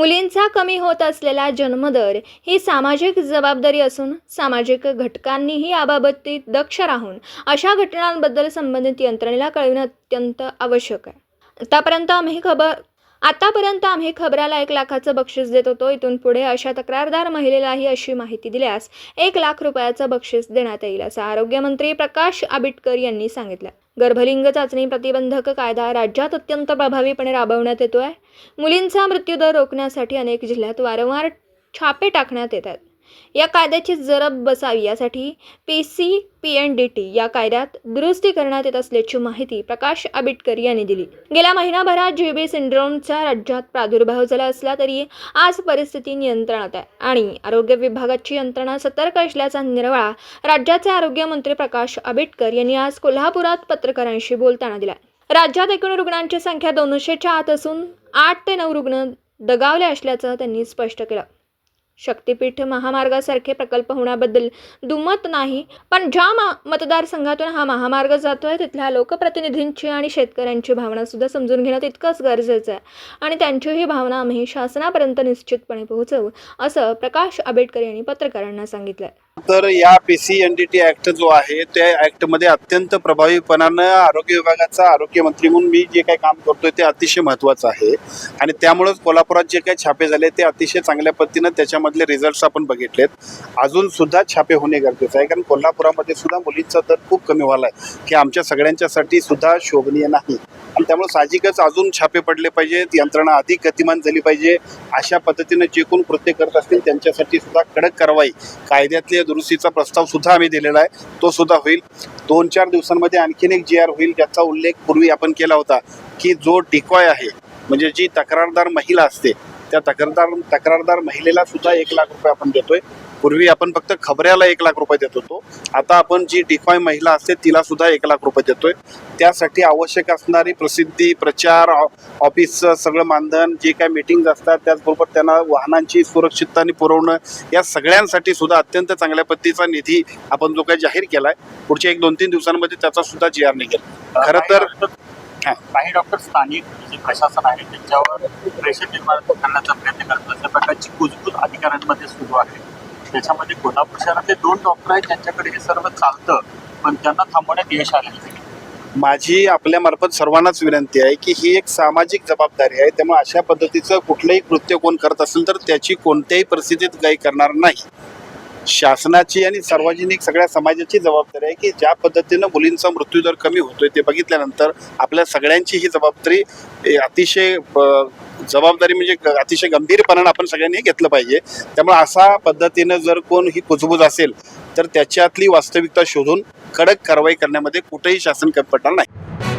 मुलींचा कमी होत असलेला जन्मदर ही सामाजिक जबाबदारी असून सामाजिक घटकांनीही याबाबतीत दक्ष राहून अशा घटनांबद्दल संबंधित यंत्रणेला कळविणं अत्यंत आवश्यक आहे. आतापर्यंत आम्ही खबर आतापर्यंत आम्ही खबराला एक लाखाचं बक्षीस देत होतो. इथून पुढे अशा तक्रारदार महिलेलाही अशी माहिती दिल्यास एक लाख रुपयाचं बक्षीस देण्यात येईल असं आरोग्यमंत्री प्रकाश आबिटकर यांनी सांगितलं. गर्भलिंग चाचणी प्रतिबंधक कायदा राज्यात अत्यंत प्रभावीपणे राबवण्यात येतो आहे मुलींचा मृत्यूदर रोखण्यासाठी अनेक जिल्ह्यात वारंवार छापे टाकण्यात येतात या कायद्याची जरब बसावी. यासाठी P C P N D T या कायद्यात दुरुस्ती करण्यात येत असल्याची माहिती प्रकाश आबिटकर यांनी दिली. गेल्या महिनाभरात जी बी सिंड्रोमचा राज्यात प्रादुर्भाव झाला असला तरी आज परिस्थिती नियंत्रणात आहे आणि आरोग्य विभागाची यंत्रणा सतर्क असल्याचा निर्वाळा राज्याचे आरोग्यमंत्री प्रकाश आबिटकर यांनी आज कोल्हापुरात पत्रकारांशी बोलताना दिला. राज्यात एकूण रुग्णांची संख्या दोनशेच्या आत असून आठ ते नऊ रुग्ण दगावले असल्याचं त्यांनी स्पष्ट केलं. शक्तीपीठ महामार्गासारखे प्रकल्प होण्याबद्दल दुमत नाही. पण ज्या मा मतदारसंघातून हा महामार्ग जातो आहे तिथल्या लोकप्रतिनिधींची आणि शेतकऱ्यांची भावनासुद्धा समजून घेणं तितकंच गरजेचं आहे. आणि त्यांचीही भावना आम्ही शासनापर्यंत निश्चितपणे पोहोचवू असं प्रकाश आंबेडकर यांनी पत्रकारांना सांगितलं तर या P C N D T act जो आहे त्या ऍक्टमध्ये अत्यंत प्रभावीपणानं आरोग्य विभागाचा आरोग्यमंत्री म्हणून मी जे काही काम करतोय ते अतिशय महत्त्वाचं आहे. आणि त्यामुळेच कोल्हापुरात जे काही छापे झाले ते अतिशय चांगल्या पद्धतीनं त्याच्यामधले रिझल्ट्स आपण बघितलेत. अजून सुद्धा छापे होणे गरजेचं आहे कारण कोल्हापुरामध्ये सुद्धा मुलींचा दर खूप कमी व्हायला आहे की आमच्या सगळ्यांच्यासाठी सुद्धा शोभनीय नाही. आणि त्यामुळे साहजिकच अजून छापे पडले पाहिजेत यंत्रणा अधिक गतिमान झाली पाहिजे अशा पद्धतीनं जे कोण कृत्य करत असतील त्यांच्यासाठी सुद्धा कडक कारवाई कायद्यातल्या दुरुस्तीचा प्रस्ताव सुद्धा आम्ही दिलेला आहे. तो सुद्धा होईल. दोन चार दिवसांमध्ये आणखीन एक जी आर होईल ज्याचा उल्लेख पूर्वी आपण केला होता की जो डिकॉय आहे म्हणजे जी तक्रारदार महिला असते त्या तक्रारदार तक्रारदार महिलेला सुद्धा एक लाख रुपये आपण देतोय. पूर्वी आपण फक्त खबऱ्याला एक लाख रुपये देत होतो. आता आपण जी डिकॉय महिला असते तिला सुद्धा एक लाख रुपये देतोय. त्यासाठी आवश्यक असणारी प्रसिद्धी प्रचार ऑफिसचं सगळं मानधन जे काय मीटिंग असतात त्याचबरोबर त्यांना वाहनांची सुरक्षितताने पुरवणं या सगळ्यांसाठी सुद्धा अत्यंत चांगल्या पद्धतीचा निधी आपण जो काही जाहीर केलाय पुढच्या एक दोन तीन दिवसांमध्ये त्याचा सुद्धा जी आर निघेल खरं तर. काही डॉक्टर स्थानिक जे प्रशासन आहे त्यांच्यावर प्रेशर निर्माण करण्याचा प्रयत्न करतात. अशा प्रकारची कुजबूज अधिकाऱ्यांमध्ये सुरू आहे. त्याच्यामध्ये कोल्हापूर शहरातले दोन डॉक्टर आहेत त्यांच्याकडे हे सर्व चालतं पण त्यांना थांबवण्यात यश आलेलं नाही. माझी आपल्यामार्फत सर्वांनाच विनंती आहे की ही एक सामाजिक जबाबदारी आहे त्यामुळे अशा पद्धतीचं कुठलंही कृत्य कोण करत असेल तर त्याची कोणत्याही परिस्थितीत काही करणार नाही. शासनाची आणि सार्वजनिक सगळ्या समाजाची जबाबदारी आहे की ज्या पद्धतीनं मुलींचा मृत्यूदर कमी होतोय ते बघितल्यानंतर आपल्या सगळ्यांची ही जबाबदारी अतिशय जबाबदारी म्हणजे अतिशय गंभीरपणानं आपण सगळ्यांनी घेतलं पाहिजे. त्यामुळे अशा पद्धतीनं जर कोण ही कुजबूज असेल तर त्याच्यातली वास्तविकता शोधून कडक कारवाई करण्यामध्ये कुठेही शासन कमी पडणार नाही.